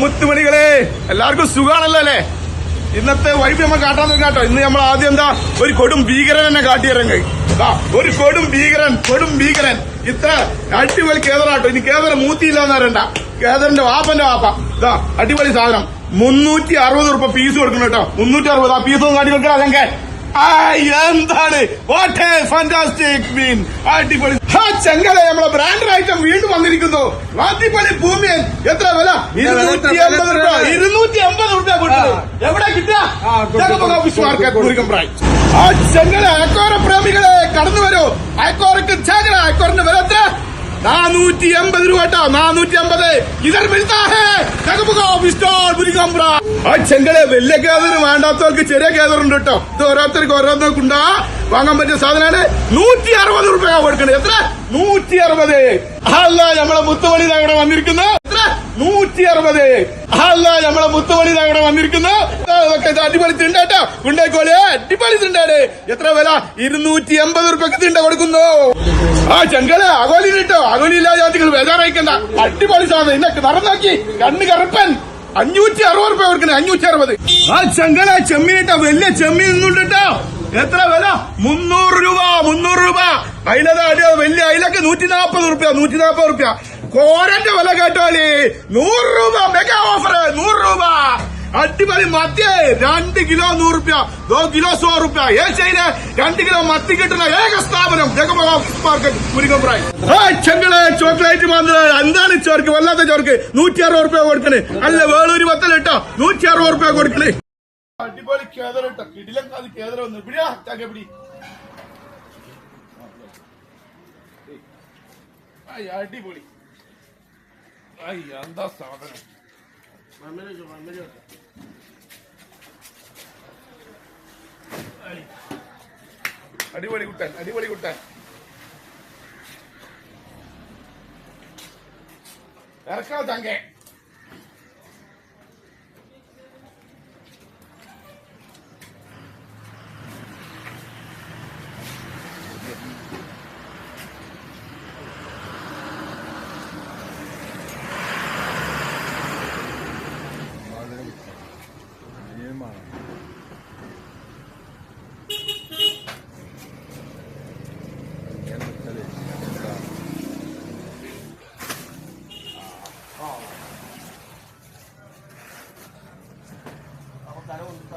മുത്തുമണികളെ എല്ലാവർക്കും സുഖാണല്ലോ അല്ലേ? ഇന്നത്തെ വൈബ് നമ്മൾ കാട്ടാൻ കേട്ടോ. ഇന്ന് നമ്മൾ ആദ്യം എന്താ ഒരു കൊടും ഭീകരൻ എന്നെ കാട്ടിയിറങ്ങി ഒരു കൊടും ഭീകരൻ കൊടും ഭീകരൻ. ഇത്ര അടിപൊളി കേദറാട്ടോ ഇനി കേദർ മൂത്തിയില്ല എന്ന് പറയണ്ട. കേദറിന്റെ വാപ്പന്റെ വാപ്പ. ഇതാ അടിപൊളി സാധനം. മുന്നൂറ്റി അറുപത് റുപ്യ പീസ് കൊടുക്കണം കേട്ടോ. മുന്നൂറ്റി അറുപത് ആ പീസ് കാട്ടി കൊടുക്കണം അല്ലെങ്കിൽ എന്താണ്? വാട്ട് എ ഫാന്റാസ്റ്റിക് മീൻ അടിപൊളി. ഹാ, ചെങ്കല നമ്മളെ ബ്രാൻഡഡ് ഐറ്റം വീണ്ടും വന്നിരിക്കുന്നു. അടിപൊളി ഭൂമിയൻ എത്ര വില? ഇരുന്നൂറ്റി എൺപത് രൂപ. ഇരുന്നൂറ്റി എൺപത് രൂപ എവിടെ കിട്ടുക? ഫിഷ് മാർക്കറ്റ് ആ ചെങ്കല അയക്കോര പ്രേമികളെ കടന്നു വരൂ അയക്കോറക്ക് ചേകര അക്കോറിന്റെ വില എത്ര? നാനൂറ്റി എൺപത് രൂപ കേട്ടോ. നാനൂറ്റി അമ്പത് ഇതർ ചെങ്കലെ വലിയ കേതറും വേണ്ടാത്തവർക്ക് ചെറിയ കേതറുണ്ട് കേട്ടോ. ഇത് ഓരോരുത്തർക്ക് ഓരോന്നോക്കുണ്ടാ വാങ്ങാൻ പറ്റിയ സാധനമാണ്. നൂറ്റി അറുപത് രൂപ കൊടുക്കണേ എത്ര? നൂറ്റി അറുപത് അല്ല നമ്മളെ മുത്തുമണി ഇവിടെ വന്നിരിക്കുന്നു എത്ര നൂറ്റി അറുപത് അല്ല നമ്മളെ മുത്തുമണി ഇവിടെ വന്നിരിക്കുന്നു. അടിപൊളി തിണ്ടാട്ടോ ഉണ്ടാക്കോലെ അടിപൊളി തിണ്ടാട് എത്ര വില? ഇരുന്നൂറ്റി എൺപത് റുപ്യക്ക് തിണ്ട കൊടുക്കുന്നു. ആ ചെങ്കല അകോലി കിട്ടോ അകോലി ഇല്ലാ ജാതികൾ ബേജാറായിക്കണ്ട. അടിപൊളി സാധനം. ഇന്നൊക്കെ നടന്നാക്കി. കണ്ണ് കറുപ്പൻ. അഞ്ഞൂറ്റി അറുപത് റുപ്യ കൊടുക്കണേ അഞ്ഞൂറ്റി അറുപത് ആ ചെങ്കല ചെമ്മീനിട്ടോ വലിയ ചെമ്മീൻ നിന്നുണ്ട് എത്ര വില? മുന്നൂറ് രൂപ മുന്നൂറ് രൂപ. അയിലതാ വലിയ അയിലൊക്കെ നൂറ്റി നാപ്പത് റുപ്യ നൂറ്റി നാപ്പത് റുപ്യ കോരന്റെ വില കേട്ടോലി നൂറ് രൂപ മെഗാ ഓഫർ നൂറ് രൂപ. അടിപൊളി മത്തി രണ്ട് കിലോ നൂറ് റുപ്യ. ദോ കിലോ സോ റുപ്യ. ഏഷ്യയിലെ രണ്ട് കിലോ മത്തി കിട്ടുന്ന ഏക സ്ഥാപനം ജഗമോഹ മാർക്കറ്റ് മുരിങ്ങമ്പ്രായി. ചെങ്ങൾ ചോക്ലേറ്റ് വന്നത് എന്താണ് ചോർക്ക്? വല്ലാത്ത ചോർക്ക്. നൂറ്റി അറുപത് റുപ്യ കൊടുക്കണേ. അല്ല വേളൂര് പത്തലിട്ടോ നൂറ്റി അറുപത് റുപ്യ കൊടുക്കണേ. അടിപൊളി കേദറിട്ടോ കിടിലം അത് കേദറ വന്നു. പിടിയാ അടിപൊളി. ഐ എന്താ സാധനം. അടിപൊളി കുട്ടൻ അടിപൊളി കുട്ടൻ. ഇറക്കാ ചങ്കേ 别说了，别说了。啊，好。了。我带路，走。